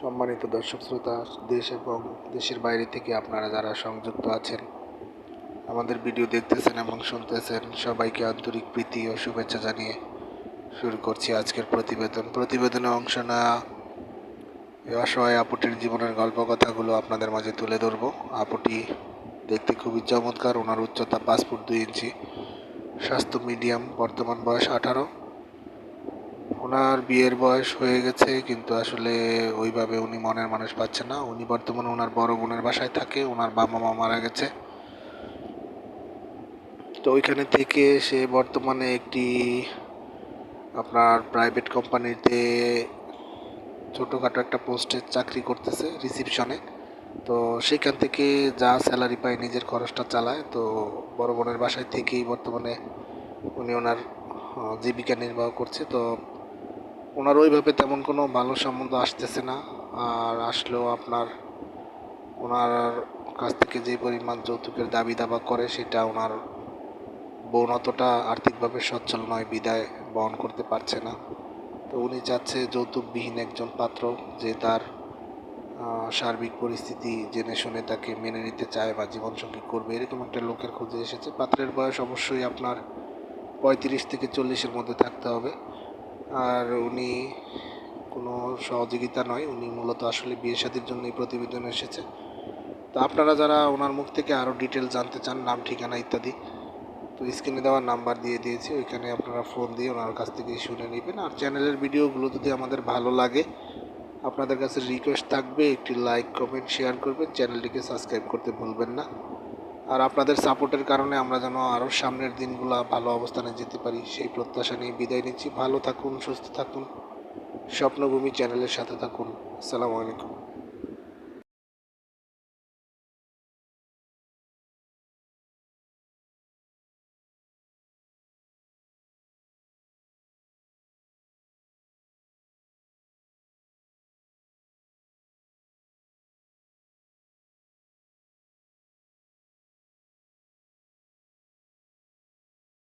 সম্মানিত দর্শক শ্রোতা, দেশ এবং দেশের বাইরে থেকে আপনারা যারা সংযুক্ত আছেন, আমাদের ভিডিও দেখতেছেন এবং শুনতেছেন, সবাইকে আন্তরিক প্রীতি ও শুভেচ্ছা জানিয়ে শুরু করছি আজকের প্রতিবেদন। প্রতিবেদনে অংশ এই অসহায় আপুটির জীবনের গল্প কথাগুলো আপনাদের মাঝে তুলে ধরবো। আপুটি দেখতে খুবই চমৎকার, ওনার উচ্চতা পাঁচ ফুট দুই ইঞ্চি, স্বাস্থ্য মিডিয়াম, বর্তমান বয়স আঠারো। ওনার বিয়ের বয়স হয়ে গেছে, কিন্তু আসলে ওইভাবে উনি মনের মানুষ পাচ্ছে না। উনি বর্তমানে ওনার বড় বোনের বাসায় থাকে, ওনার বাবা মা মারা গেছে। তো ওইখানে থেকে সে বর্তমানে একটি আপনার প্রাইভেট কোম্পানিতে ছোটোখাটো একটা পোস্টে চাকরি করতেছে রিসিপশনে তো সেখান থেকে যা স্যালারি পায় নিজের খরচটা চালায়। তো বড় বোনের বাসায় থেকেই বর্তমানে উনি ওনার জীবিকা নির্বাহ করছে। তো ওনার ওইভাবে তেমন কোনো ভালো সম্বন্ধ আসতেছে না, আর আসলেও আপনার ওনার কাছ থেকে যে পরিমাণ যৌতুকের দাবি দাবা করে সেটা ওনার বোন অতটা আর্থিকভাবে সচ্ছল নয়, বিদায় বহন করতে পারছে না। তো উনি চাচ্ছে যৌতুকবিহীন একজন পাত্র যে তার সার্বিক পরিস্থিতি জেনে শুনে তাকে মেনে নিতে চায় বা জীবনসঙ্গী করবে, এরকম একটা লোকের খোঁজে এসেছে। পাত্রের বয়স অবশ্যই আপনার পঁয়ত্রিশ থেকে চল্লিশের মধ্যে থাকতে হবে। আর উনি কোনো সহযোগিতা নয়, উনি মূলত আসলে বিয়ে শাদির জন্য এই প্রতিবেদন এসেছে। তো আপনারা যারা ওনার মুখ থেকে আরও ডিটেল জানতে চান, নাম, ঠিকানা ইত্যাদি, তো স্ক্রিনে দেওয়ার নাম্বার দিয়ে দিয়েছি, ওইখানে আপনারা ফোন দিয়ে ওনার কাছ থেকে শুনে নেবেন। আর চ্যানেলের ভিডিওগুলো যদি আমাদের ভালো লাগে, আপনাদের কাছে রিকোয়েস্ট থাকবে, একটি লাইক কমেন্ট শেয়ার করবেন চ্যানেলটিকে সাবস্ক্রাইব করতে ভুলবেন না। আর আপনাদের সাপোর্টের কারণে আমরা যেন আরও সামনের দিনগুলো ভালো অবস্থানে যেতে পারি, সেই প্রত্যাশা নিয়ে বিদায় নিচ্ছি। ভালো থাকুন, সুস্থ থাকুন। স্বপ্নভূমি চ্যানেলের সাথে থাকুন। আসসালামু আলাইকুম।